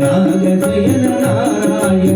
నాగ జయన నారాయణ.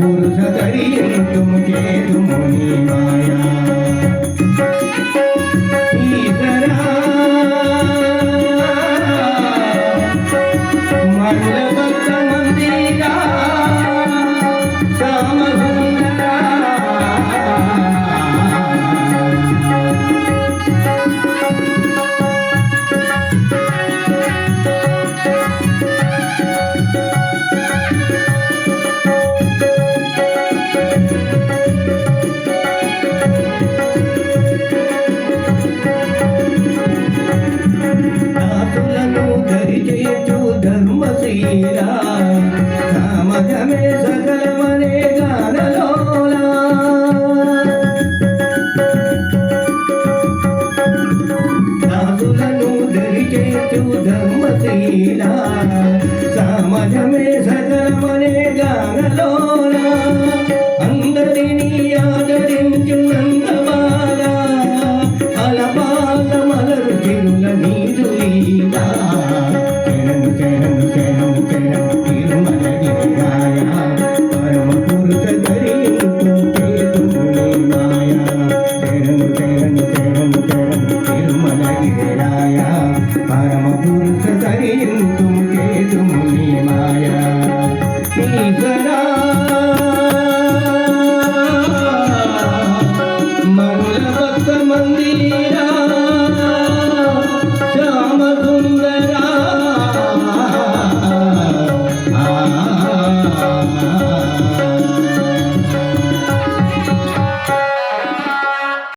पुरुष करिए तुम के तुम माया। దాసులను దరిచేచు ధర్మశీల సమాజమే సకలమనే గానలోనా. ధరించుము కేతుము నీ మాయా. నీ